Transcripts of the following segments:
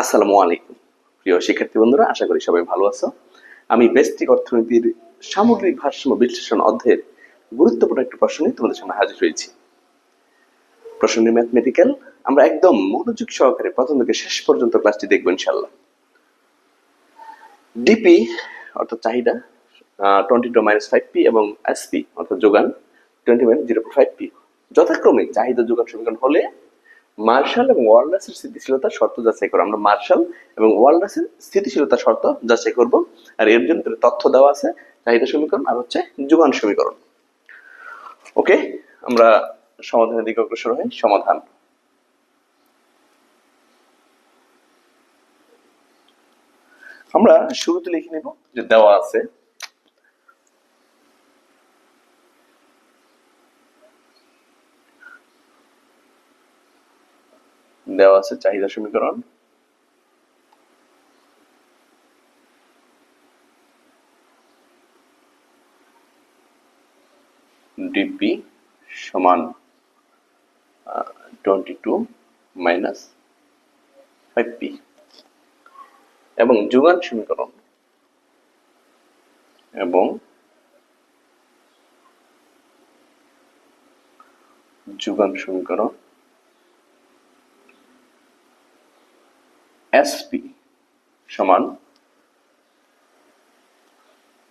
আসসালামু আলাইকুম। প্রিয় শিক্ষার্থী বন্ধুরা, আশা করি সবাই ভালো আছো। আমি বেস্টিক অর্থনীতির সামগ্রিক ভারসাম্য বিশ্লেষণ অধ্যায়ের গুরুত্বপূর্ণ একটি প্রশ্ন নিয়ে তোমাদের সামনে হাজির হয়েছি। প্রশ্নটি ম্যাথমেটিক্যাল আমরা একদম মনোযোগ সহকারে প্রথম থেকে শেষ পর্যন্ত ক্লাসটি দেখব ইনশাল্লাহ ডিপি অর্থাৎ চাহিদা twenty two minus five P এবং এসপি অর্থাৎ যোগান twenty minus zero five P যথাক্রমে চাহিদা যোগান সমীকরণ হলে মার্শাল এবং ওয়ার্ল্ডাসের স্থিতিশীলতার শর্ত যাচাই করো। আমরা মার্শাল এবং ওয়ার্ল্ডাসের স্থিতিশীলতা শর্ত যাচাই করব। আর এর জন্য তথ্য দেওয়া আছে, চাহিদা সমীকরণ আর হচ্ছে যোগান সমীকরণ। ওকে, আমরা সমাধানের দিকে অগ্রসর হই। সমাধান। আমরা শুরুতে লিখে নেব যে দেওয়া আছে দেওয়া আছে চাহিদা সমীকরণ। ডিপি সমান twenty two minus five P এবং যোগান সমীকরণ। এবং যোগান সমীকরণ এসপি সমান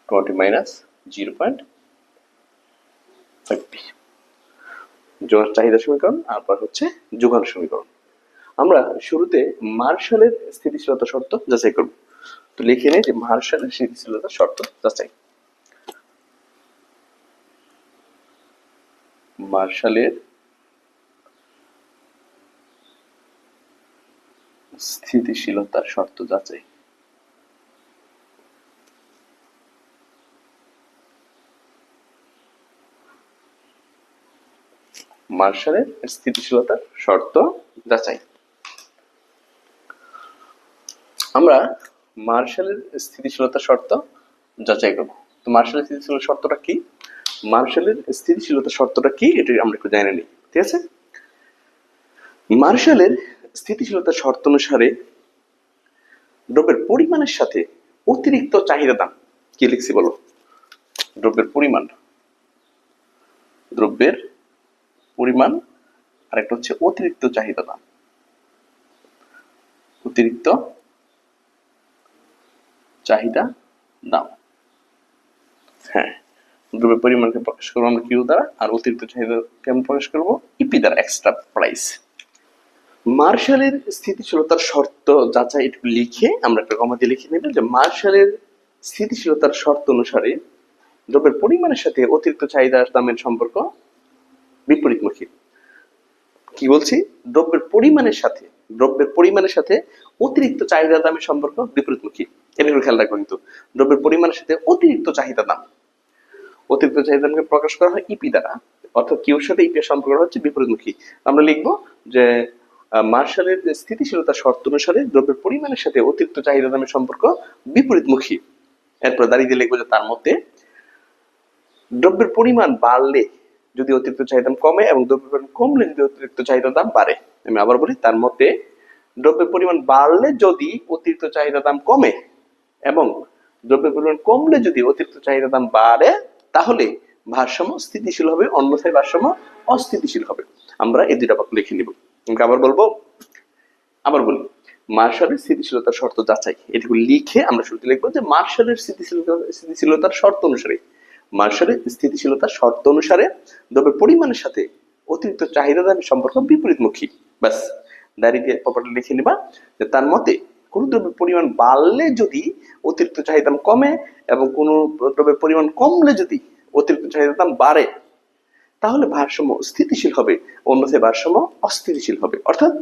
twenty minus zero point five P চাহিদা সমীকরণ তারপর হচ্ছে যোগান সমীকরণ। আমরা শুরুতে মার্শালের স্থিতিশীলতা শর্ত যাচাই করব। তো লিখে নেই যে মার্শালের স্থিতিশীলতা শর্ত যাচাই। মার্শালের স্থিতিশীলতার শর্ত যাচাই। মার্শালের স্থিতিশীলতার শর্ত যাচাই। আমরা মার্শালের স্থিতিশীলতা শর্ত যাচাই করব। তো মার্শালের স্থিতিশীল শর্তটা কি? মার্শালের স্থিতিশীলতা শর্তটা কি? এটা আমরা একটু জেনে ঠিক আছে? মার্শালের স্থিতিশীলতা শর্ত অনুসারে দ্রব্যের পরিমাণের সাথে অতিরিক্ত চাহিদা দাম। কি লিখছি বলো? দ্রব্যের পরিমাণ। দ্রব্যের পরিমাণ আর একটা হচ্ছে অতিরিক্ত চাহিদা দাম। অতিরিক্ত চাহিদা দাম। হ্যাঁ দ্রব্যের পরিমাণকে প্রকাশ করব আমরা কিউ দ্বারা, আর অতিরিক্ত চাহিদা কেমন প্রকাশ করব? ইপি দ্বারা এক্সট্রা প্রাইস মার্শালের স্থিতিশীলতার শর্ত যাচাই একটু লিখে আমরা একটা কমাতে লিখে নেব যে মার্শালের স্থিতিশীলতার শর্ত অনুসারে দ্রব্যের পরিমাণের সাথে অতিরিক্ত চাহিদা দামের সম্পর্ক বিপরীতমুখী। কি বলছি? দ্রব্যের পরিমাণের সাথে, দ্রব্যের পরিমাণের সাথে অতিরিক্ত চাহিদা দামের সম্পর্ক বিপরীতমুখী। এটা একটু খেয়াল রাখব কিন্তু। দ্রব্যের পরিমাণের সাথে অতিরিক্ত চাহিদা দাম। অতিরিক্ত চাহিদা দামকে প্রকাশ করা হয় ইপি দ্বারা, অর্থাৎ কিউর সাথে ইপি সম্পর্ক হচ্ছে বিপরীতমুখী। আমরা লিখব যে মার্শালের যে স্থিতিশীলতা শর্ত অনুসারে দ্রব্যের পরিমাণের সাথে অতিরিক্ত চাহিদা দামের সম্পর্ক বিপরীতমুখী। এরপর দাঁড়িয়ে দিয়ে লিখব যে তার মধ্যে দ্রব্যের পরিমাণ বাড়লে যদি অতিরিক্ত চাহিদা কমে এবং দ্রব্যের পরিমাণ কমলে যদি অতিরিক্ত চাহিদা দাম বাড়ে। আমি আবার বলি, তার মধ্যে দ্রব্যের পরিমাণ বাড়লে যদি অতিরিক্ত চাহিদা দাম কমে এবং দ্রব্যের পরিমাণ কমলে যদি অতিরিক্ত চাহিদা দাম বাড়ে, তাহলে ভারসাম্য স্থিতিশীল হবে, অন্যথায় ভারসাম্য অস্থিতিশীল হবে। আমরা এই দুটা বাক্য লিখে নিব। আবার বলব? আবার বলি। মার্শালের স্থিতিশীলতার শর্ত যাচাই। এটুকু লিখে আমরা শুরুতে লিখব যে মার্শালের স্থিতিশীলতা, স্থিতিশীলতার শর্ত অনুসারে। মার্শালের স্থিতিশীলতার শর্ত অনুসারে দ্রব্যের পরিমাণের সাথে অতিরিক্ত চাহিদা দামের সম্পর্ক বিপরীতমুখী। ব্যাস দাঁড়িয়ে প্রপারলি লিখে নিবা যে তার মতে কোন দ্রব্যের পরিমাণ বাড়লে যদি অতিরিক্ত চাহিদা কমে এবং কোন দ্রব্যের পরিমাণ কমলে যদি অতিরিক্ত চাহিদা দাম বাড়ে তাহলে ভারসাম্য স্থিতিশীল হবে, অন্যথায় ভারসাম্য অস্থিতিশীল হবে। অর্থাৎ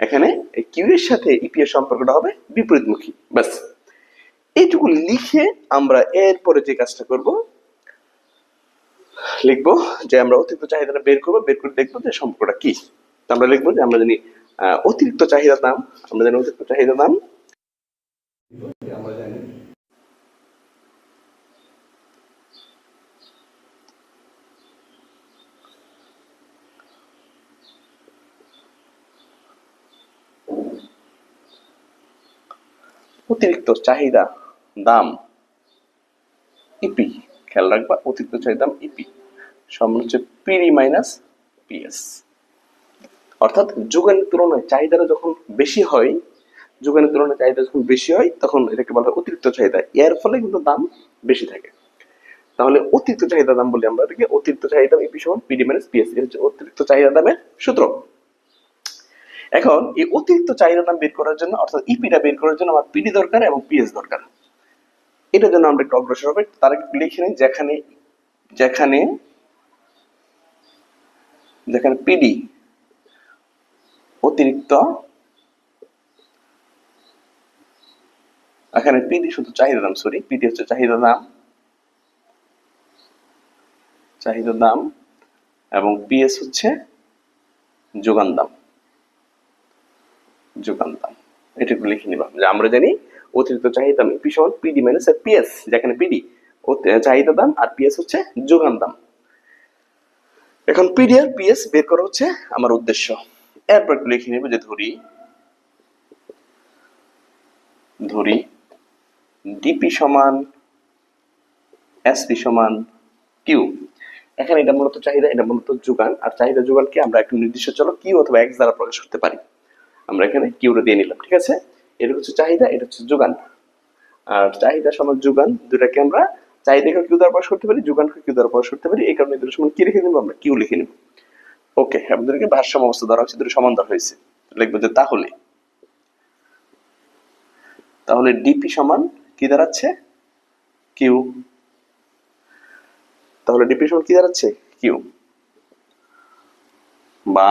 এখানে কিউ এর সাথে ইপি এর সম্পর্কটা হবে বিপরীতমুখী। ব্যাস। এইটুকু লিখে আমরা এরপরে যে কাজটা করব, লিখব যে আমরা অতিরিক্ত চাহিদাটা বের করব, বের করে দেখব যে সম্পর্কটা কি। আমরা লিখব যে আমরা জানি অতিরিক্ত চাহিদা দাম, আমরা জানি অতিরিক্ত চাহিদা দাম। আমরা জানি অতিরিক্ত চাহিদা দাম ইপি খেয়াল রাখবা, অতিরিক্ত চাহিদা দাম ইপি সমান হচ্ছে পিডি মাইনাস পিএস অর্থাৎ যোগানের তুলনায় চাহিদাটা যখন বেশি হয় যোগানের তুলনায় চাহিদা যখন বেশি হয়, তখন এটাকে বলা হয় অতিরিক্ত চাহিদা। এর ফলে কিন্তু দাম বেশি থাকে। তাহলে অতিরিক্ত চাহিদা দাম বলি আমরা এটাকে, অতিরিক্ত চাহিদা ইপি সমান পিডি মাইনাস পিএস হচ্ছে অতিরিক্ত চাহিদা দামের সূত্র। এখন এই অতিরিক্ত চাহিদা দাম বের করার জন্য, অর্থাৎ ইপিটা বের করার জন্য আমার পিডি দরকার এবং পিএস দরকার। এটার জন্য আমরা একটু অগ্রসর হবে। তার লিখে নিই, যেখানে যেখানে যেখানে পিডি অতিরিক্ত, এখানে পিডি শুধু চাহিদা দাম সরি পিডি হচ্ছে চাহিদা দাম চাহিদা দাম এবং পিএস হচ্ছে যোগান দাম। যোগান দাম এটা একটু লিখে নিবা। যে আমরা জানি অতিরিক্ত চাহিদা দাম পি সমান পিডি মাইনাস পিএস যেখানে পিডি চাহিদা দাম আর পিএস হচ্ছে যোগান দাম। এখন পিডি আর পিএস বের করা হচ্ছে আমার উদ্দেশ্য। এরপর একটু লিখে নেবে যে ধরি ধরি ডিপি সমান এসপি সমান কিউ এখানে এটা মূলত চাহিদা, এটা মূলত যোগান। আর চাহিদা যোগানকে আমরা একটা নির্দিষ্ট চলো কিউ অথবা এক্স দ্বারা প্রকাশ করতে পারি। আমরা এখানে কিউটা দিয়ে নিলাম, ঠিক আছে? এটা হচ্ছে চাহিদা, এটা হচ্ছে যোগান। আর চাহিদা সমান যোগান দুটাকে আমরা চাহিদাকে কিউ দ্বারা প্রকাশ করতে পারি যোগানকে কিউ দ্বারা প্রকাশ করতে পারি, এই কারণে দুটো সমান কি লিখে নেব? আমরা কিউ লিখে নেব। ওকে আপনাদেরকে ভারসাম্য অবস্থা ধরা হচ্ছে দুটো সমান ধরা হয়েছে। লিখব যে তাহলে তাহলে ডিপি সমান কি দাঁড়াচ্ছে কিউ তাহলে ডিপি সমান কি দাঁড়াচ্ছে কিউ বা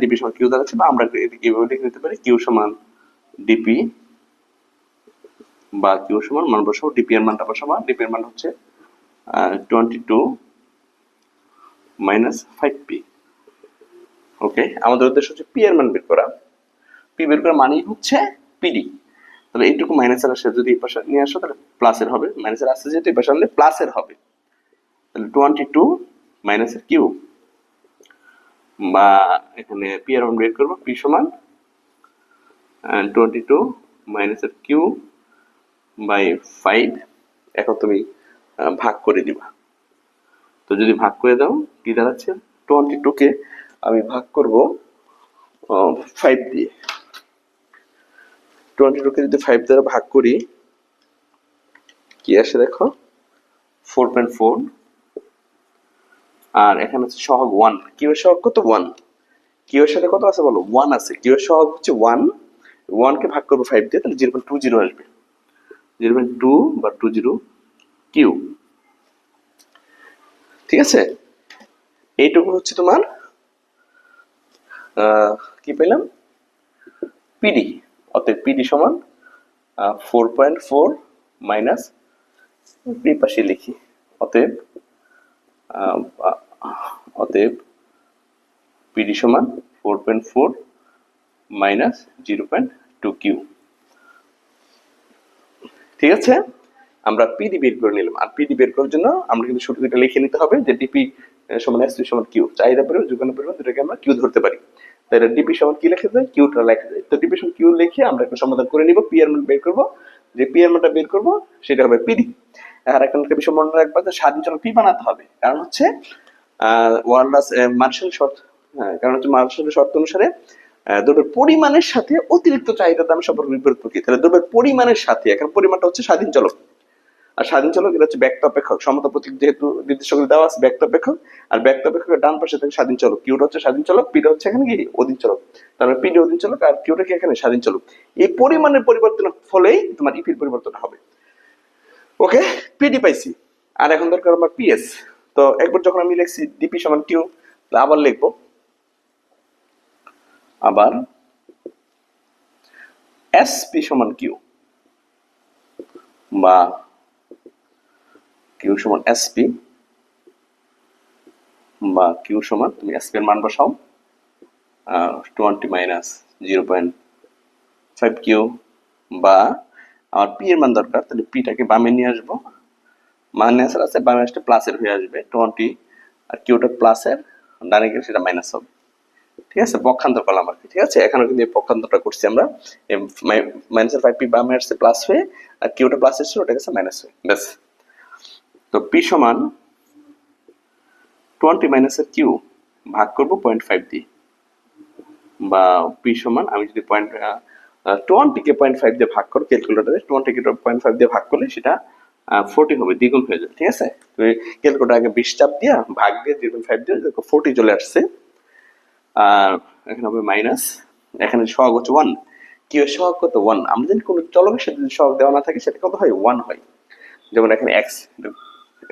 ডিপি সমান কিউ দাঁড়াচ্ছে বা আমরা এভাবে লিখে নিতে পারি কিউ সমান ডিপি বা কিউ সমান মান বসাবো ডিপি এর মানটা বসাবো ডিপি এর মান হচ্ছে twenty two minus five P okay আমাদের উদ্দেশ্য হচ্ছে পি এর মান বের করা। পি বের করা মানেই হচ্ছে পিডি তাহলে এইটুকু মাইনাসের আসে, যদি এই পাশে নিয়ে আসো, তাহলে প্লাসের হবে। মাইনাসের আসছে যেহেতু, এই পাশে আনলে প্লাসের হবে। তাহলে টোয়েন্টি টু মাইনাসের কিউ বা এখানে পি এর বের করব পি সমান টোয়েন্টি টু মাইনাসের কিউ বাই ফাইভ এখন তুমি ভাগ করে দিবা। তো যদি ভাগ করে দাও, কি দাঁড়াচ্ছে? টোয়েন্টি টু কে আমি ভাগ করব ফাইভ দিয়ে। টোয়েন্টি টু কে যদি ফাইভ দ্বারা ভাগ করি, কি আসে দেখো? ফোর পয়েন্ট ফোর আর এখানে হচ্ছে সহগ ওয়ান কিউ এর সহগ কত ওয়ান কিউ এর সাথে কত আছে বলো? ওয়ান আছে। কিউ এর সহগ হচ্ছে ওয়ান ওয়ানকে ভাগ করব ফাইভ দিয়ে, তাহলে জিরো পয়েন্ট টু জিরো আসবে। জিরো পয়েন্ট টু বা টু জিরো কিউ ঠিক আছে? এইটুকু হচ্ছে তোমার কি পেলাম? পিডি অতএব পিডি সমান ফোর পয়েন্ট ফোর মাইনাস পাশে লিখি। অতএব অতএব পিডি সমান four point four minus zero point two Q ঠিক আছে? আমরা পিডি বের করে নিলাম। আর পিডি বের করার জন্য আমরা কিন্তু সূত্রটা লিখে নিতে হবে যে ডিপি সমান এস সমান কিউ চাহিদা পরিমাণ, যোগান পরিমাণ দুটাকে আমরা কিউ ধরতে পারি। তাহলে ডিপি সমান কি লেখা যায় কিউটা লেখা যায় তো ডিপি সমান কিউ লিখে আমরা একটা সমাধান করে নিব পি এর মান বের করব। যে পি এর মানটা বের করব, সেটা হবে পিডি আর একটা বিষয় মনে রাখবা যে স্বাধীন চলক পি বানাতে হবে। কারণ হচ্ছে মার্শাল শর্ত হ্যাঁ, কারণ হচ্ছে মার্শাল শর্ত অনুসারে দ্রব্যের পরিমাণের সাথে অতিরিক্ত চাহিদার দাম সম্পর্ক বিপরীত প্রকৃতি। তাহলে দ্রব্যের পরিমাণের সাথে পরিমাণটা হচ্ছে স্বাধীন চলক। আর স্বাধীন চলক এটা হচ্ছে ব্যক্ত অপেক্ষক। সমতা প্রতীক যেহেতু দেওয়া আছে ব্যক্ত অপেক্ষক আর ব্যক্ত অপেক্ষকের ডান পাশে থাকে স্বাধীন চলক। কিউটা হচ্ছে স্বাধীন চলক হচ্ছে এখানে কি? অধীন চলক। তারপরে পিডি অধীন চলক আর কিউটা কি এখানে? স্বাধীন চলক। এই পরিমাণের পরিবর্তনের ফলেই তোমার ইপির পরিবর্তন হবে। ওকে পিডি পাইছি। আর এখন দরকার আমার পিএস তো একবার যখন আমি লিখছি ডিপি সমান কিউ আবার লিখব। আবার এসপি সমান কিউ বা কিউ সমান এসপি বা কিউ সমান তুমি এসপি এর মান বসাও twenty minus zero point five Q বা আমার পি এর মান দরকার, তাহলে পিটাকে বামে নিয়ে আসব। মাইনাসের আছে বামে প্লাসের হয়ে আসবে টোয়েন্টি আর কিউটা প্লাসের ডানে গেলে সেটা মাইনাস হবে। ঠিক আছে? পক্ষান্তর করলাম আর কি, ঠিক আছে? এখানে কিন্তু পক্ষান্তরটা করছি আমরা। মাইনাসের ফাইভ পি বামে আসছে প্লাস হয়ে, আর কিউটা প্লাস এসেছিল ওটা গেছে মাইনাস হয়ে। ব্যাস। তো পি সমান টোয়েন্টি মাইনাসের কিউ ভাগ করব পয়েন্ট ফাইভ দিয়ে। বা পি সমান আমি যদি পয়েন্ট টোয়েন্টিকে পয়েন্ট ফাইভ দিয়ে ভাগ করো ক্যালকুলেটারে টোয়েন্টিকে পয়েন্ট ফাইভ দিয়ে ভাগ করলে সেটা ফোর্টি হবে, দ্বিগুণ হয়ে যাবে ঠিক আছে? তুমি ক্যালকুলেটার আগে বিশ চাপ ভাগ দিয়ে পয়েন্ট ফাইভ দিয়ে ফোর্টি চলে আসছে। আর এখানে হবে মাইনাস এখানে সহগ হচ্ছে ওয়ান কি সহগ কত? ওয়ান আমরা যদি কোনো চলকের সাথে যদি সহগ দেওয়া না থাকে, সেটা কত হয়? ওয়ান হয়। যেমন এখানে এক্স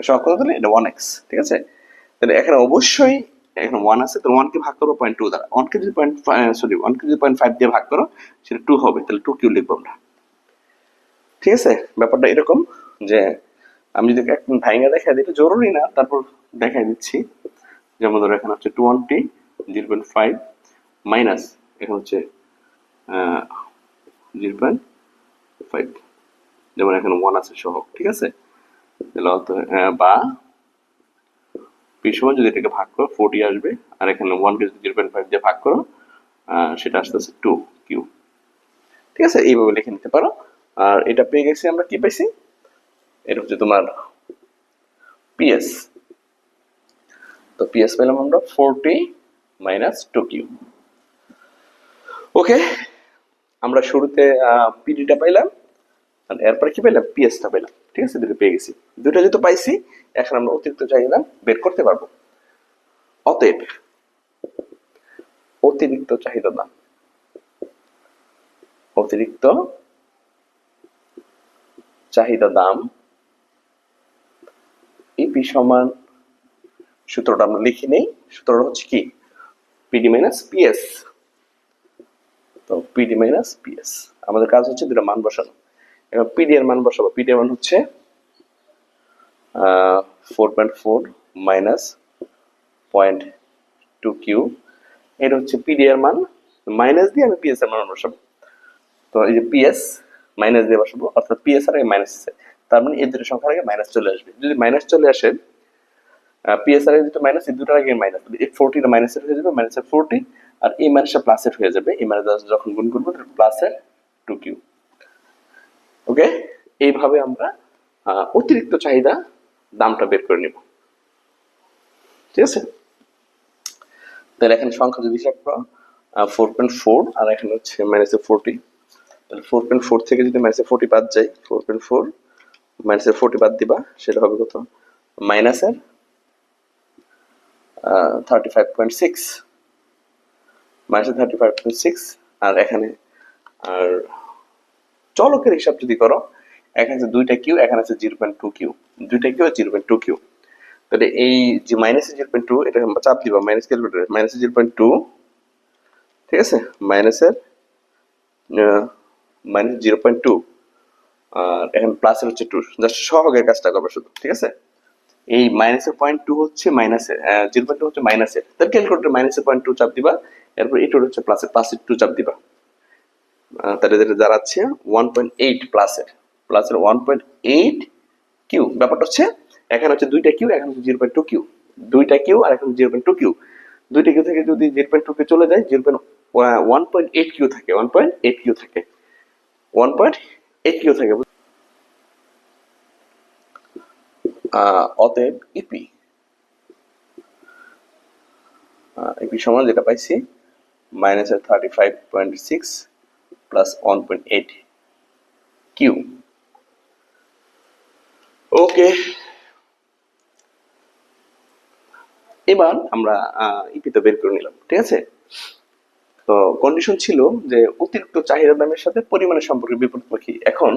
সহগ কত দিলে এটা ওয়ান এক্স ঠিক আছে? তাহলে এখানে অবশ্যই ওয়ান আছে তো ওয়ানকে ভাগ করো পয়েন্ট টু দ্বারা। ওয়ানকে যদি পয়েন্ট সরি ওয়ানকে যদি পয়েন্ট ফাইভ দিয়ে ভাগ করো, সেটা টু হবে। তাহলে টু কিউ লিখব আমরা। ঠিক আছে? ব্যাপারটা এরকম। যে আমি যদি একদম ভাইঙ্গা দেখাই দিই জরুরি না, তারপর দেখাই দিচ্ছি। যেমন ধরো এখানে হচ্ছে twenty zero point five minus এখানে হচ্ছে জিরো পয়েন্ট ফাইভ যেমন এখানে ওয়ান আছে সহ ঠিক আছে? বা পি সময় যদি এটাকে ভাগ করো ফোরটি আসবে, আর এখানে ওয়ানকে যদি জিরো পয়েন্ট ফাইভ দিয়ে ভাগ করো সেটা আসতে আসতে টু কিউ ঠিক আছে? এইভাবে লিখে নিতে পারো। আর এটা পেয়ে গেছি আমরা কি পাইছি? এটা হচ্ছে তোমার পিএস তো পিএস পেলাম আমরা forty minus two Q okay আমরা শুরুতে পিডিটা পাইলাম আর এরপরে কি পেলাম পিএসটা পেলাম ঠিক আছে দুটো পেয়ে গেছি। দুটো যেহেতু পাইছি, এখন আমরা অতিরিক্ত চাহিদা বের করতে পারব। অতএব, অতিরিক্ত চাহিদা দাম অতিরিক্ত চাহিদা দাম ইপি সমান, সূত্রটা আমরা লিখে নেই, সূত্রটা হচ্ছে কি? পিডি মাইনাস পিএস তো পিডি মাইনাস পিএস আমাদের কাজ হচ্ছে দুটো মান বসানো। এবার পিডি এর মান বসাবো। পিডি এর মান হচ্ছে four point four minus point two Q এটা হচ্ছে পিডি এর মান। মাইনাস দিয়ে আমি পিএস এর মান বসাবো। তো এই যে পিএস মাইনাস দিয়ে বসাবো। অর্থাৎ পিএস আর মাইনাস আছে তার মানে এই দুটো সংখ্যার আগে মাইনাস চলে আসবে। যদি মাইনাস চলে আসে পিএস আর দুটো মাইনাস এই দুটোর আগে মাইনাস এই ফোরটিটা মাইনাসের হয়ে যাবে মাইনাসের ফোরটি আর এই মাইনাসটা প্লাসের হয়ে যাবে। এই মাইনাস যখন গুণ করব প্লাসের টু কিউ ওকে এইভাবে আমরা অতিরিক্ত চাহিদা দামটা বের করে নিব। ঠিক আছে? তাহলে এখানে সংখ্যা যদি হিসাব করো ফোর পয়েন্ট ফোর আর এখানে হচ্ছে মাইনাসে ফোরটি তাহলে ফোর পয়েন্ট ফোর থেকে যদি মাইনাসে ফোরটি বাদ যায় ফোর পয়েন্ট ফোর মাইনাসের ফোরটি বাদ দিবা, সেটা হবে কত? মাইনাসের থার্টি ফাইভ পয়েন্ট সিক্স মাইনাসের থার্টি ফাইভ পয়েন্ট সিক্স আর এখানে, আর চলকের হিসাব যদি করো, এখানে আছে দুইটা কিউ, এখানে আছে জিরো পয়েন্ট টু কিউ। দুইটা Q zero point two Q. তাহলে এই যে মাইনাস জিরো পয়েন্ট টু এটা চাপ দিবা minus calculator minus zero point two ঠিক আছে? মাইনাসের মাইনাস জিরো পয়েন্ট টু আর এখানে প্লাসের হচ্ছে টু জাস্ট সহগের কাজটা করবে শুধু, ঠিক আছে? এই মাইনাসের পয়েন্ট টু হচ্ছে মাইনাসের জিরো পয়েন্ট টু হচ্ছে মাইনাসের তার ক্যালকুলেটার মাইনাসের পয়েন্ট টু চাপ দিবা, এরপর এই টু হচ্ছে প্লাসের প্লাসের টু চাপ দিবা। তাহলে যেটা দাঁড়াচ্ছে ওয়ান পয়েন্ট এইট প্লাসের প্লাসের ওয়ান পয়েন্ট এইট কিউ, ব্যাপারটা হচ্ছে এখানে হচ্ছে দুইটা কিউ, এখানে হচ্ছে জিরো পয়েন্ট টু কিউ। দুইটা কিউ আর এখানে জিরো পয়েন্ট টু কিউ। দুইটা কিউ থেকে যদি জিরো পয়েন্ট টু কে চলে যায় zero point one point eight Q থাকে ওয়ান পয়েন্ট এইট কিউ থাকে। ওয়ান পয়েন্ট এইট থাকে অতএব ইপি ইপি সমান যেটা পাইছি মাইনাসের thirty five point six plus one point eight Q okay এবার আমরা ইপিতে বের করে নিলাম, ঠিক আছে? তো কন্ডিশন ছিল যে অতিরিক্ত চাহিদা দামের সাথে পরিমাণের সম্পর্ক বিপরীতমুখী এখন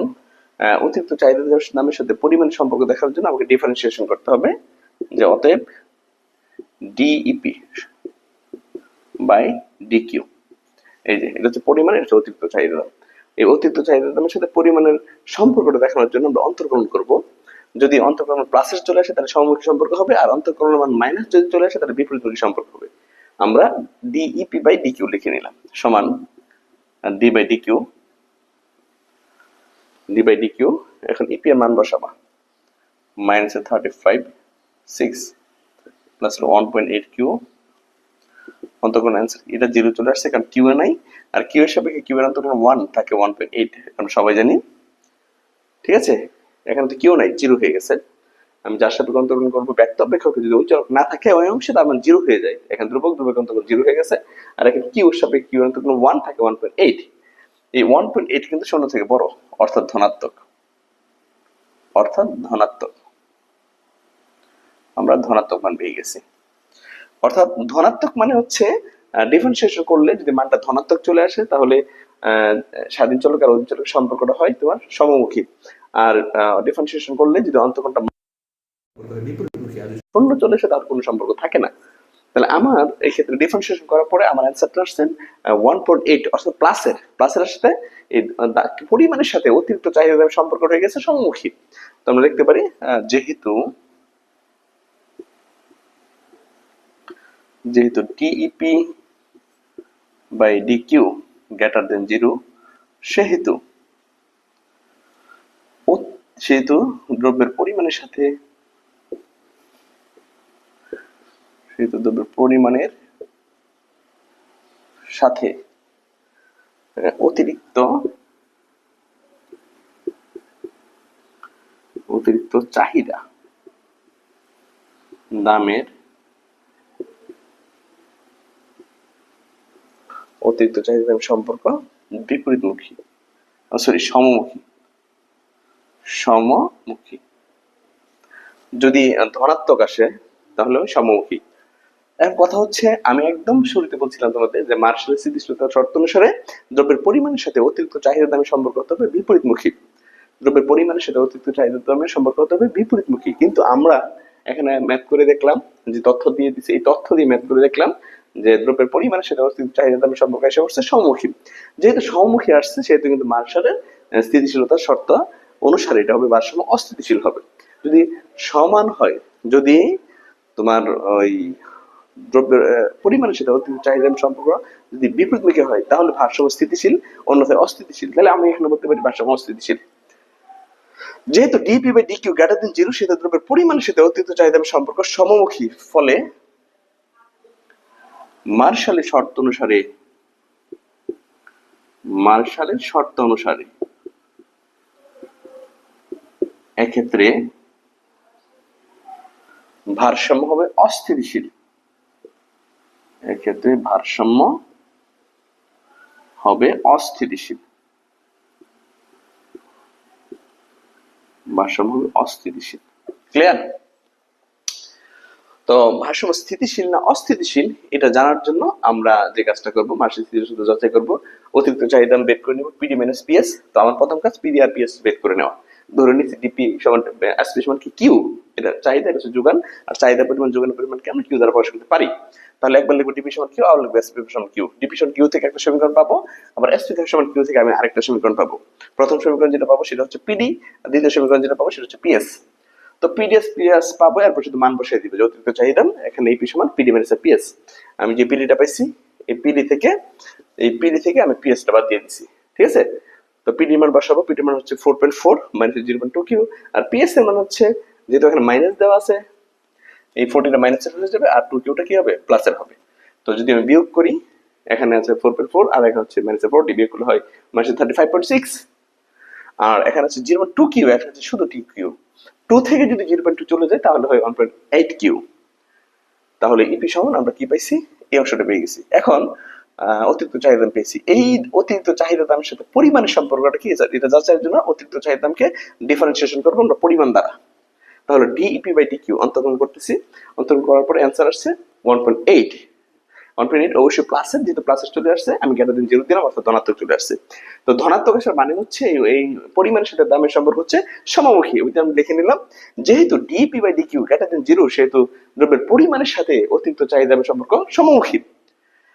অতিরিক্ত চাহিদা দামের সাথে পরিমাণের সম্পর্ক দেখার জন্য আমাকে ডিফারেন্সিয়েশন করতে হবে যে অতএব ডিইপি বাই ডিকিউ এই যে, এটা হচ্ছে পরিমাণ এটা হচ্ছে অতিরিক্ত চাহিদা দাম। এই অতিরিক্ত চাহিদা দামের সাথে পরিমাণের সম্পর্কটা দেখানোর জন্য আমরা অন্তর্গ্রহণ করব। যদি অন্তর্করণ প্লাসের চলে আসে, তাহলে সমমুখী সম্পর্ক হবে, আর অন্তর্করণের মান মাইনাস যদি চলে আসে, তাহলে বিপরীতমুখী সম্পর্ক হবে। আমরা ডিইপি বাই ডিকিউ লিখে নিলাম। সমান D by DQ D by DQ এখন ইপি এর মান বসাবা। মাইনাসের thirty five six plus one point eight Q অন্তর্গণ answer এটা জিরো চলে আসছে, কারণ কিউ নাই, আর কিউ এর সাপেক্ষে কিউ এর অন্তর্গণ ওয়ান থাকে ওয়ান পয়েন্ট এইট আমরা সবাই জানি। ঠিক আছে? এখানে তো কিউ নাই জিরো হয়ে গেছে। আমি যার সাপেক্ষে অন্তর্গণ করব, ব্যক্ত অপেক্ষক যদি উচ্চারক না থাকে, ওই অংশে তার মানে জিরো হয়ে যায়। এখানে ধ্রুবক ধ্রুবক অন্তর্গণ জিরো হয়ে গেছে। আর এখানে কিউ এর সাপেক্ষে কিউ এর অন্তর্গণ ওয়ান থাকে ওয়ান পয়েন্ট এইট এই ওয়ান পয়েন্ট এইট কিন্তু শূন্য থেকে বড়, অর্থাৎ ধনাত্মক। অর্থাৎ ধনাত্মক। আমরা ধনাত্মক মান পেয়ে গেছি। অর্থাৎ ধনাত্মক মানে হচ্ছে ডিফারেন্সিয়েশন করলে যদি মানটা ধনাত্মক চলে আসে, তাহলে স্বাধীন চলক আর অধীন চলক সম্পর্কটা হয় তোমার সমমুখী। আর ডিফারেন্সিয়েশন করলে যদি অন্তকোণটা শূন্য চলে আসে তার কোনো সম্পর্ক থাকে না। তাহলে আমার এই ক্ষেত্রে ডিফারেন্সিয়েশন করার পরে আমার অ্যান্সারটা আসছেন ওয়ান পয়েন্ট এইট অর্থাৎ প্লাসের প্লাসের সাথে এই পরিমাণের সাথে অতিরিক্ত চাহিদার সম্পর্ক হয়ে গেছে সমমুখী তো আমরা দেখতে পারি যেহেতু যেহেতু DEP by DQ greater than zero সেহেতু সেহেতু দ্রব্যের পরিমাণের সাথে সেহেতু দ্রব্যের পরিমাণের সাথে অতিরিক্ত অতিরিক্ত চাহিদা দামের অতিরিক্ত চাহিদা দামের সম্পর্ক বিপরীতমুখী সরি, সমমুখী। সমমুখী। যদি ধনাত্মক আসে, তাহলে সমমুখী। এখন কথা হচ্ছে, আমি একদম শুরুতে বলছিলাম তোমাদের যে মার্শালের স্থিতিশীলতার শর্ত অনুসারে দ্রব্যের পরিমাণের সাথে অতিরিক্ত চাহিদা দামের সম্পর্ক হতে হবে বিপরীতমুখী। দ্রব্যের পরিমাণের সাথে অতিরিক্ত চাহিদা দামের সম্পর্ক হতে হবে বিপরীতমুখী। কিন্তু আমরা এখানে ম্যাথ করে দেখলাম, যে তথ্য দিয়ে দিচ্ছে এই তথ্য দিয়ে ম্যাথ করে দেখলাম যে দ্রব্যের পরিমাণের সাথে অতিরিক্ত চাহিদা দামের সম্পর্ক এসে পড়ছে সমমুখী। যেহেতু সমমুখী আসছে, সেহেতু কিন্তু মার্শালের স্থিতিশীলতার শর্ত অনুসারে এটা হবে ভারসাম্য অস্থিতিশীল হবে। যদি সমান হয়, যদি তোমার ওই দ্রব্যের পরিমাণের সাথে চাহিদার সম্পর্ক যদি বিপরীতমুখী হয়, তাহলে ভারসাম্য স্থিতিশীল, অন্যথায় অস্থিতিশীল। তাহলে আমি এখানে বলতে পারি ভারসাম্য অস্থিতিশীল। যেহেতু DP by DQ greater than zero সেহেতু দ্রব্যের পরিমাণের সাথে অতিরিক্ত চাহিদার সম্পর্ক সমমুখী। ফলে মার্শালের শর্ত অনুসারে মার্শালের শর্ত অনুসারে এক্ষেত্রে ভারসাম্য হবে অস্থিতিশীল। এক্ষেত্রে ভারসাম্য হবে অস্থিতিশীল। ভারসাম্য হবে অস্থিতিশীল। ক্লিয়ার তো ভারসাম্য স্থিতিশীল না অস্থিতিশীল, এটা জানার জন্য আমরা যে কাজটা করব মাসিক স্থিতিশীল যাচাই করব, অতিরিক্ত চাহিদা বের করে নেব পিডি মাইনাস পিএস তো আমার প্রথম কাজ পিডি আর পিএস বের করে নেওয়া। ধরে নিচ্ছি ডিপি সমান এসপি সমান কি কিউ এটা চাহিদা হচ্ছে যোগান। আর চাহিদা পরিমাণ, যোগানের পরিমাণকে আমরা কিউ দ্বারা প্রকাশ করতে পারি? তাহলে একবার লিখব সমান কিউ আবার লিখব এসপি কিউ সমান কিউ থেকে একটা সমীকরণ পাবো, আবার এসপি কিউ থেকে আমি আরেকটা সমীকরণ পাবো। প্রথম সমীকরণ যেটা পাবো সেটা হচ্ছে পিডি আর দ্বিতীয় সমীকরণ যেটা পাবো সেটা হচ্ছে পিএস তো পিডিএস পিএস পাবো, এরপর শুধু মান বসিয়ে দিবে যে অতিরিক্ত চাহিদা। এখানে এই পি সমান পিডি মাইনাস পিএস আমি যে পিডিটা পাইছি, এই পিডি থেকে, এই পিডি থেকে আমি পিএসটা বাদ দিয়ে দিছি, ঠিক আছে? তো পিডি মান বসাবো পিডি মান হচ্ছে four point four minus zero point two Q আর পিএস এর মান হচ্ছে যেহেতু এখানে মাইনাস দেওয়া আছে, এই ফোরটিটা মাইনাসের হয়ে যাবে, আর টু কিউটা কি হবে? প্লাসের হবে। তো যদি আমি বিয়োগ করি, এখানে আছে ফোর পয়েন্ট ফোর আর এখানে হচ্ছে মাইনাসের ফোরটি বিয়োগ করলে হয় মাইনাসের থার্টি ফাইভ পয়েন্ট সিক্স আর এখানে আছে জিরো টু কিউ এখানে আছে শুধু টি কিউ টু থেকে যদি জিরো পয়েন্ট টু চলে যায়, তাহলে হয় ওয়ান পয়েন্ট এইট কিউ তাহলে ইপি সমান আমরা কি পাইছি? এই অংশটা পেয়ে গেছি। এখন অতিরিক্ত চাহিদা পেয়েছি। এই অতিরিক্ত চাহিদা দামের সাথে পরিমাণের সম্পর্কটা কি? এটা যাচাইয়ের জন্য অতিরিক্ত চাহিদা দামকে ডিফারেন্সিয়েশন করব আমরা পরিমাণ দ্বারা। তাহলে ডিইপি বাই ডিকিউ অন্তর্গণ করতেছি। অন্তর্গণ করার পরে অ্যান্সার আসছে one point eight one point eight অবশ্যই প্লাসের যেহেতু প্লাসের চলে আসছে, আমি দিন জিরো দিলাম, অর্থাৎ ধনাত্মক চলে আসছে। তো ধনাত্মক আসার মানে হচ্ছে এই- পরিমাণের সাথে দামের সম্পর্ক হচ্ছে সমমুখী। ওইটা আমি লিখে নিলাম, যেহেতু ডিপি বাই ডিকিউ দিন জিরো সেহেতু দ্রব্যের পরিমাণের সাথে অতিরিক্ত চাহিদা সম্পর্ক সমমুখী।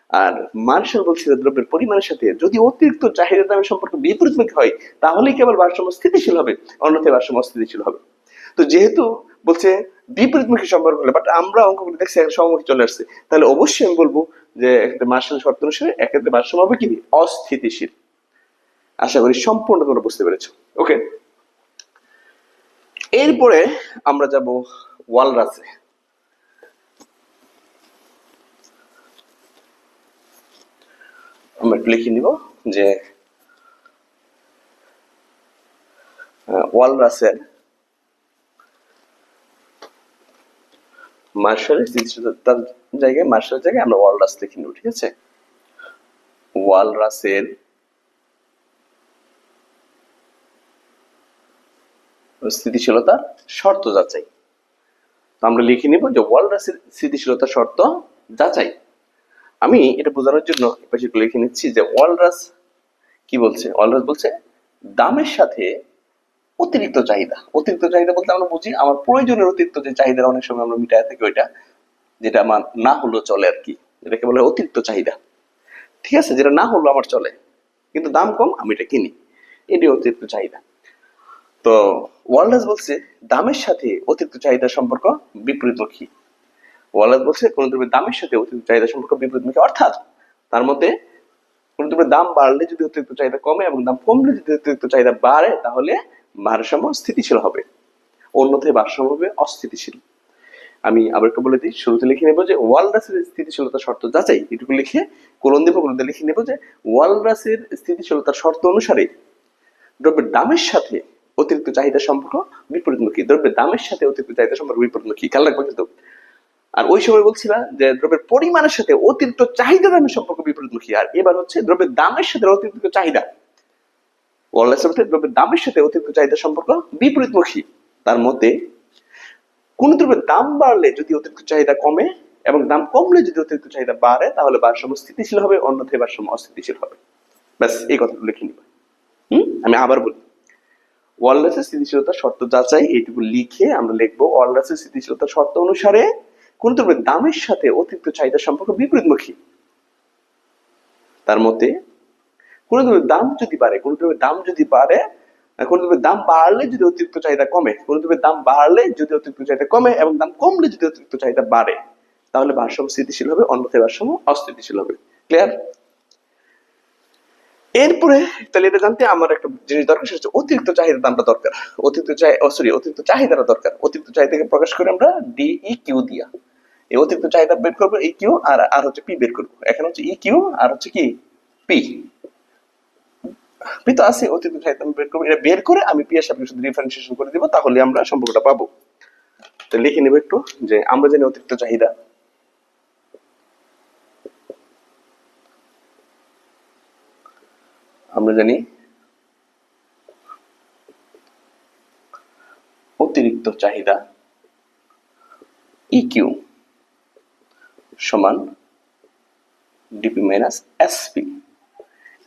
আর মার্শাল বলছিল দ্রব্যের পরিমাণের সাথে যদি অতিরিক্ত চাহিদা দামের সম্পর্ক বিপরীতমুখী হয়, তাহলেই কেবল ভারসাম্য স্থিতিশীল হবে? অন্যথায় ভারসাম্য অস্থিতিশীল হবে। তো যেহেতু বলছে বিপরীতমুখী সম্পর্ক হলে বাট আমরা অঙ্ক করে দেখছি সমমুখী চলে আসছে, তাহলে অবশ্যই আমি বলব যে এক্ষেত্রে মার্শাল শর্ত অনুসারে এক্ষেত্রে ভারসাম্য হবে কি? অস্থিতিশীল। আশা করি সম্পূর্ণ তোমরা বুঝতে পেরেছ। ওকে এরপরে আমরা যাব ওয়ালরাসে। আমরা একটু লিখে নিব যে ওয়ালরাসের মার্শালের স্থিতিশীলতার জায়গায় মার্শালের জায়গায় আমরা ওয়ালরাস লিখে নিব, ঠিক আছে? ওয়ালরাসের স্থিতিশীলতার শর্ত যাচাই। তো আমরা লিখে নিব যে ওয়ালরাসের স্থিতিশীলতার শর্ত যাচাই। আমি এটা বোঝানোর জন্য লিখে নিচ্ছি যে ওয়ালরাস কি বলছে? ওয়ালরাস বলছে, দামের সাথে অতিরিক্ত চাহিদা। অতিরিক্ত চাহিদা বলতে আমরা বুঝি, আমার প্রয়োজনের অতিরিক্ত যে চাহিদা অনেক সময় আমরা মিটায় থাকি ওইটা, যেটা আমার না হলেও চলে আর কি। এটাকে বলে অতিরিক্ত চাহিদা। ঠিক আছে, যেটা না হলেও আমার চলে, কিন্তু দাম কম, আমি এটা কিনি। এটি অতিরিক্ত চাহিদা। তো ওয়ার্ল্ডাস বলছে, দামের সাথে অতিরিক্ত চাহিদার সম্পর্ক বিপরীতমুখী। ওয়ার্ল্ডাস বলছে, কোন দ্রব্যের দামের সাথে অতিরিক্ত চাহিদার সম্পর্ক বিপরীতমুখী, অর্থাৎ তার মধ্যে কোন দ্রব্যের দাম বাড়লে যদি অতিরিক্ত চাহিদা কমে এবং দাম কমলে যদি অতিরিক্ত চাহিদা বাড়ে, তাহলে ভারসাম্য স্থিতিশীল হবে। অন্যথায় ভারসাম্য হবে অস্থিতিশীল। আমি আবার একটু বলে দিই, শুরুতে লিখে নেব যে ওয়ালরাসের স্থিতিশীলতা শর্ত যাচাই। এটুকু লিখে কোলন দেবো লিখে নেব যে ওয়ালরাসের স্থিতিশীলতার শর্ত অনুসারে দ্রব্যের দামের সাথে অতিরিক্ত চাহিদা সম্পর্ক বিপরীতমুখী দ্রব্যের দামের সাথে অতিরিক্ত চাহিদা সম্পর্ক বিপরীতমুখী খেয়াল রাখব কিন্তু। আর ওই সময় বলছিলাম যে দ্রব্যের পরিমাণের সাথে অতিরিক্ত চাহিদা দামের সম্পর্ক বিপরীতমুখী আর এবার হচ্ছে দ্রব্যের দামের সাথে অতিরিক্ত চাহিদা। ওয়ারলেসের মধ্যে দ্রব্যের দামের সাথে অতিরিক্ত চাহিদা সম্পর্ক বিপরীতমুখী। তার মধ্যে কোন দ্রব্যের দাম বাড়লে যদি অতিরিক্ত চাহিদা কমে এবং দাম কমলে যদি অতিরিক্ত চাহিদা বাড়ে, তাহলে ভারসাম্য স্থিতিশীল হবে, অন্যথায় ভারসাম্য অস্থিতিশীল হবে। ব্যাস, এই কথাটা লিখে নিবা। হুম? আমি আবার বলি। ওয়ালরাসের স্থিতিশীলতা শর্ত যাচাই, এইটুকু লিখে আমরা লিখব ওয়ালরাসের স্থিতিশীলতার শর্ত অনুসারে কোন দ্রব্যের দামের সাথে অতিরিক্ত চাহিদা সম্পর্ক বিপরীতমুখী। তার মধ্যে কোন দ্রব্যের দাম যদি বাড়ে, কোন দ্রব্যের দাম যদি বাড়ে কোন দ্রব্যের দাম বাড়লে যদি অতিরিক্ত চাহিদা কমে, কোন দ্রব্যের দাম বাড়লে যদি অতিরিক্ত চাহিদা কমে এবং দাম কমলে যদি অতিরিক্ত চাহিদা বাড়ে, তাহলে ভারসাম্য স্থিতিশীল হবে অন্যথায় ভারসাম্য অস্থিতিশীল হবে। ক্লিয়ার এরপরে, তাহলে এটা জানতে আমার একটা জিনিস দরকার, সেটা হচ্ছে অতিরিক্ত চাহিদা দামটা দরকার। অতিরিক্ত সরি অতিরিক্ত চাহিদাটা দরকার। অতিরিক্ত চাহিদাকে প্রকাশ করে আমরা ডি ই কিউ দিয়া। এই অতিরিক্ত চাহিদা বের করব ই কিউ আর আর হচ্ছে পি বের করব। এখানে হচ্ছে ই কিউ আর হচ্ছে কি? পি পি আছে অতিরিক্ত চাহিদা আমি বের করব এটা বের করে আমি পি এর শুধু ডিফারেন্সিয়েশন করে দিব, তাহলে আমরা সম্পর্কটা পাবো। তো লিখে নেব একটু, যে আমরা জানি অতিরিক্ত চাহিদা। আমরা জানি অতিরিক্ত চাহিদা ইকিউ সমান ডিপি মাইনাস এসপি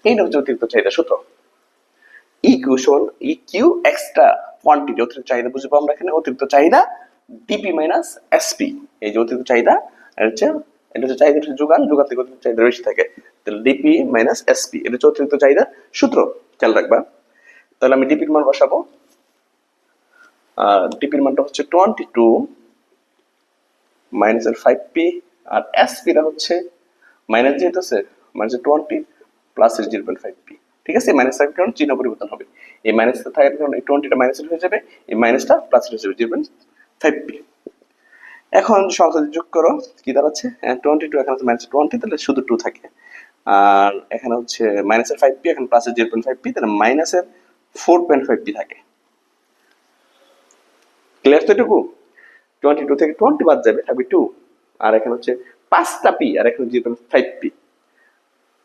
এইটা হচ্ছে অতিরিক্ত চাহিদা সূত্র ইকিউ সমান ইকিউ এক্সট্রা কোয়ান্টিটি অতিরিক্ত চাহিদা বুঝব আমরা এখানে, অতিরিক্ত চাহিদা ডিপি মাইনাস এসপি এই যে অতিরিক্ত চাহিদা হচ্ছে এটা হচ্ছে চাহিদা যোগান যোগান থেকে অতিরিক্ত চাহিদা বেশি থাকে। তাহলে ডিপি মাইনাস এসপি এটা হচ্ছে অতিরিক্ত চাহিদা সূত্র। খেয়াল রাখবা। তাহলে আমি ডিপির মান বসাবো। ডিপির মানটা হচ্ছে twenty two minus five P আর এসপিটা হচ্ছে মাইনাস যেহেতু আছে minus twenty plus zero point five P ঠিক আছে? মাইনাস থাকার কারণে চিহ্ন পরিবর্তন হবে। এই মাইনাস থাকার কারণে এই টোয়েন্টিটা মাইনাস হয়ে যাবে। এই মাইনাসটা প্লাস হয়ে যাবে জিরো পয়েন্ট ফাইভ পি এখন সংখ্যা যোগ করো। কি দাঁড়াচ্ছে? টোয়েন্টি টু এখানে মাইনাস টোয়েন্টি তাহলে শুধু টু থাকে। আর এখানে হচ্ছে মাইনাসের ফাইভ পি এখানে প্লাসের জিরো পয়েন্ট ফাইভ পি তাহলে মাইনাসের ফোর পয়েন্ট ফাইভ পি থাকে। ক্লিয়ার তো এটুকু? টোয়েন্টি টু থেকে টোয়েন্টি বাদ যাবে, থাকবে টু আর এখানে হচ্ছে পাঁচটা পি আর এখানে জিরো পয়েন্ট ফাইভ পি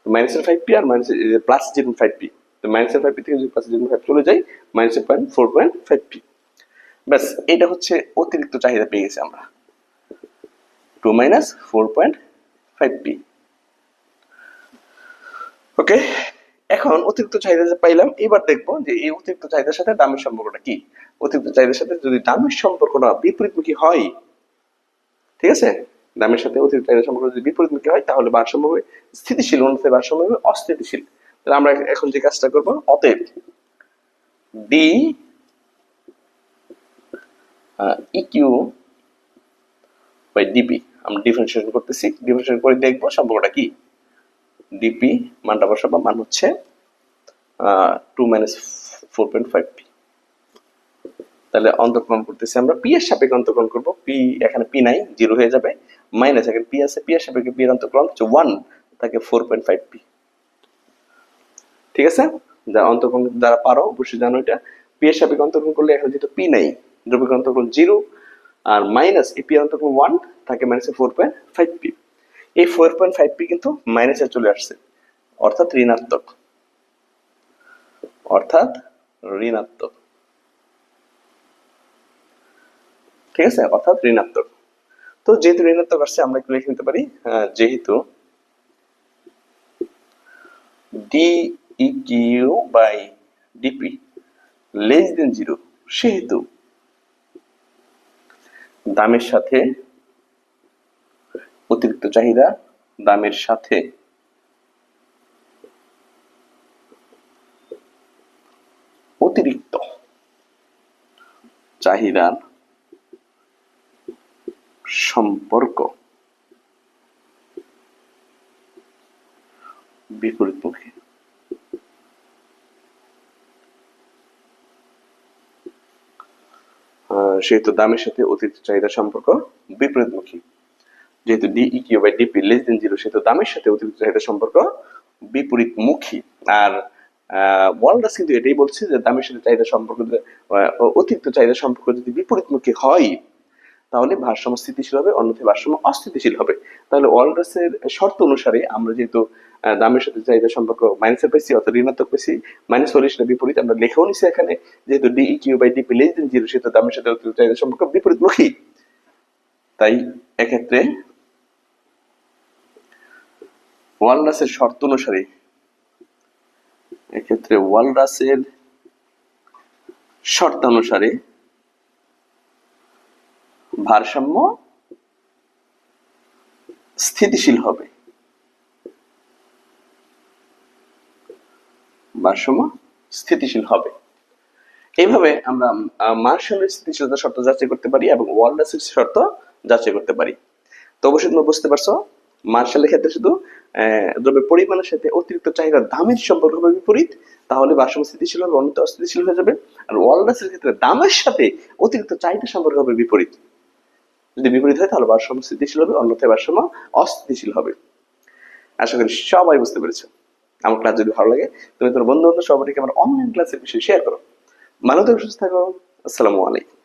মাইনাসের ফাইভ পি আর মাইনাসের প্লাস জিরো ফাইভ পি তো ফাইভ পি থেকে যদি প্লাস জিরো ফাইভ চলে মাইনাসের point four point five P ব্যাস, এটা হচ্ছে অতিরিক্ত চাহিদা পেয়ে গেছি আমরা। Two minus four point five P okay এখন অতিরিক্ত চাহিদা পাইলাম, এবার দেখব যে এই অতিরিক্ত চাহিদার সাথে দামের সম্পর্কটা কি। অতিরিক্ত চাহিদার সাথে যদি দামের সম্পর্কটা বিপরীতমুখী হয়, ঠিক আছে? দামের সাথে অতিরিক্ত চাহিদার সম্পর্ক যদি বিপরীতমুখী হয়, তাহলে ভারসাম্য হবে স্থিতিশীল, অন্যথায় ভারসাম্য হবে অস্থিতিশীল। তাহলে আমরা এখন যে কাজটা করব, অতএব ডি ইকিউ বাই ডিপি আমরা ডিফারেন্সিয়েশন করতেছি। ডিফারেন্সিয়েশন করে দেখব সম্পর্কটা কি। ডিপি মানটা মান হচ্ছে two minus four point five P তাহলে অন্তর্করণ করতেছি আমরা। পি এর সাপেক্ষে অন্তর্করণ করব। পি এখানে পি নাই জিরো হয়ে যাবে। মাইনাস এখানে পি আছে পি সাপেক্ষে পি এর অন্তর্করণ হচ্ছে ওয়ান তাকে ফোর পয়েন্ট ফাইভ পি ঠিক আছে? যারা অন্তর্কোণ যারা পারো, অবশ্যই জানো এটা। পি এর সাপেক্ষে অন্তর্কোণ করলে এখন যেহেতু পি নাই দ্রব্যের অন্তর্কোণ জিরো আর মাইনাস এই পি এর অন্তর্কোণ ওয়ান থাকে মাইনাসে ফোর পয়েন্ট ফাইভ পি এই ফোর পয়েন্ট ফাইভ পি কিন্তু মাইনাসে চলে আসছে, অর্থাৎ ঋণাত্মক। অর্থাৎ ঋণাত্মক। ঠিক আছে? অর্থাৎ ঋণাত্মক। তো যেহেতু ঋণাত্মক আসছে, আমরা একটু লিখে নিতে পারি। যেহেতু D EQ by DP less than zero সেহেতু দামের সাথে অতিরিক্ত চাহিদা, দামের সাথে অতিরিক্ত চাহিদার সম্পর্ক। বিপরীতমুখী সেহেতু দামের সাথে অতিরিক্ত চাহিদা সম্পর্ক বিপরীতমুখী যেহেতু D EQ by DP less than zero সেহেতু দামের সাথে অতিরিক্ত চাহিদা সম্পর্ক বিপরীতমুখী আর ওয়ার্ল্ডাস কিন্তু এটাই বলছে যে, দামের সাথে চাহিদা সম্পর্ক অতিরিক্ত চাহিদা সম্পর্ক যদি বিপরীতমুখী হয় তাহলে ভারসাম্য স্থিতিশীল হবে, অন্যথায় ভারসাম্য অস্থিতিশীল হবে। তাহলে ওয়ার্ল্ডাসের শর্ত অনুসারে আমরা যেহেতু দামের সাথে চাহিদা সম্পর্ক মাইনাসের পেয়েছি, অর্থাৎ ঋণাত্মক পেয়েছি মাইনাস সেটা বিপরীত আমরা লেখেও নিছি এখানে, যেহেতু D Q by DP less than zero সেহেতু দামের সাথে অতিরিক্ত চাহিদা সম্পর্ক বিপরীতমুখী। তাই এক্ষেত্রে ওয়ালরাসের শর্ত অনুসারে, এক্ষেত্রে ওয়ালরাসের শর্ত অনুসারে ভারসাম্য স্থিতিশীল হবে। ভারসাম্য স্থিতিশীল হবে। এইভাবে আমরা মার্শালের স্থিতিশীলতা শর্ত যাচাই করতে পারি এবং ওয়ালরাসের শর্ত যাচাই করতে পারি। তো অবশ্যই তোমরা বুঝতে পারছ, মার্শালের ক্ষেত্রে শুধু দ্রব্যের পরিমাণের সাথে অতিরিক্ত চাহিদার দামের সম্পর্ক হবে বিপরীত, তাহলে ভারসাম্য স্থিতিশীল হবে অন্যত অস্থিতিশীল হয়ে যাবে। আর ওয়ালরাসের ক্ষেত্রে দামের সাথে অতিরিক্ত চাহিদা সম্পর্ক হবে বিপরীত। যদি বিপরীত হয়, তাহলে ভারসাম্য স্থিতিশীল হবে, অন্যথায় ভারসাম্য অস্থিতিশীল হবে। আশা করি সবাই বুঝতে পেরেছ। আমার ক্লাস যদি ভালো লাগে, তুমি তোমার বন্ধু বান্ধব সবাইকে আমার অনলাইন ক্লাসের বিষয়ে শেয়ার করো। থাকো, সুস্থ থাকো। আসসালামু আলাইকুম।